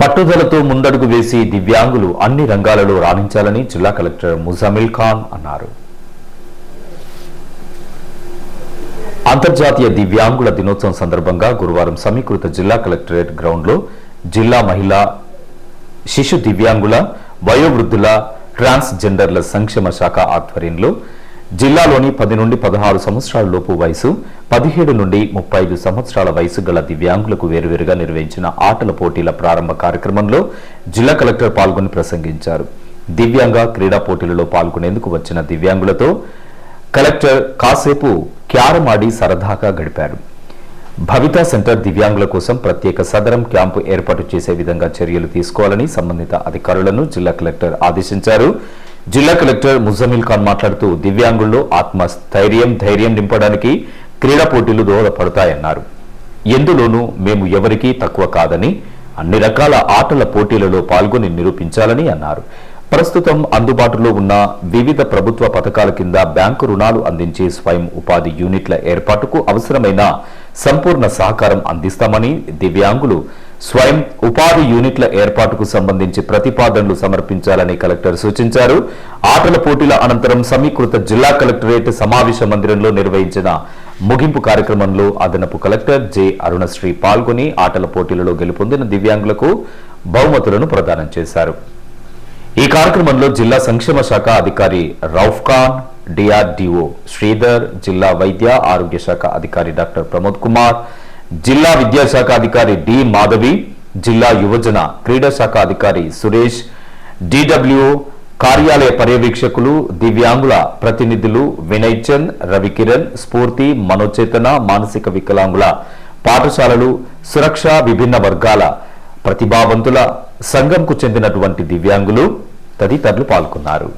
పట్టుదలతో ముందడుగు వేసి దివ్యాంగులు అన్ని రంగాలలో రాణించాలని జిల్లా కలెక్టర్ ముజామిల్ ఖాన్ అన్నారు. అంతర్జాతీయ దివ్యాంగుల దినోత్సవం సందర్భంగా గురువారం సమీకృత జిల్లా కలెక్టరేట్ గ్రౌండ్లో జిల్లా మహిళా శిశు దివ్యాంగుల వయోవృద్ధుల ట్రాన్స్జెండర్ల సంక్షేమ శాఖ ఆధ్వర్యంలో జిల్లాలోని పది నుండి పదహారు సంవత్సరాల లోపు వయసు పదిహేడు నుండి ముప్పై ఐదు సంవత్సరాల వయసు గల దివ్యాంగులకు వేరువేరుగా నిర్వహించిన ఆటల పోటీల ప్రారంభ కార్యక్రమంలో జిల్లా కలెక్టర్ పాల్గొని ప్రసంగించారు. దివ్యాంగ క్రీడా పోటీలలో పాల్గొనేందుకు వచ్చిన దివ్యాంగులతో కలెక్టర్ కాసేపు క్యారం ఆడి సరదాగా గడిపారు. భవితా సెంటర్ దివ్యాంగుల కోసం ప్రత్యేక సదరం క్యాంపు ఏర్పాటు చేసే విధంగా చర్యలు తీసుకోవాలని సంబంధిత అధికారులను జిల్లా కలెక్టర్ ఆదేశించారు. జిల్లా కలెక్టర్ ముజమిల్ ఖాన్ మాట్లాడుతూ దివ్యాంగుల్లో ఆత్మస్థైర్యం ధైర్యం నింపడానికి క్రీడా పోటీలు దోహదపడతాయన్నారు. ఎందులోనూ మేము ఎవరికీ తక్కువ కాదని అన్ని రకాల ఆటల పోటీలలో పాల్గొని నిరూపించాలని అన్నారు. ప్రస్తుతం అందుబాటులో ఉన్న వివిధ ప్రభుత్వ పథకాల కింద బ్యాంకు రుణాలు అందించే స్వయం ఉపాధి యూనిట్ల ఏర్పాటుకు అవసరమైన సంపూర్ణ సహకారం అందిస్తామని దివ్యాంగులు స్వయం ఉపాధి యూనిట్ల ఏర్పాటుకు సంబంధించి ప్రతిపాదనలు సమర్పించాలని కలెక్టర్ సూచించారు. ఆటల పోటీల అనంతరం సమీకృత జిల్లా కలెక్టరేట్ సమావేశ మందిరంలో నిర్వహించిన ముగింపు కార్యక్రమంలో అదనపు కలెక్టర్ జె. అరుణశ్రీ పాల్గొని ఆటల పోటీలలో గెలుపొందిన దివ్యాంగులకు బహుమతులను ప్రదానం చేశారు. ఈ కార్యక్రమంలో జిల్లా సంక్షేమ శాఖ అధికారి రౌఫ్ ఖాన్ డిఆర్డిఓ శ్రీధర్ జిల్లా వైద్య ఆరోగ్య శాఖ అధికారి డాక్టర్ ప్రమోద్ కుమార్ జిల్లా విద్యాశాఖ అధికారి డి మాధవి జిల్లా యువజన క్రీడా శాఖ అధికారి సురేష్ డిడబ్ల్యూ కార్యాలయ పర్యవేక్షకులు దివ్యాంగుల ప్రతినిధులు వినయ్ చంద్ రవికిరణ్ స్ఫూర్తి మనోచేతన మానసిక వికలాంగుల పాఠశాలలు సురక్ష విభిన్న వర్గాల ప్రతిభావంతుల సంఘంకు చెందినటువంటి దివ్యాంగులు తదితరులు పాల్గొన్నారు.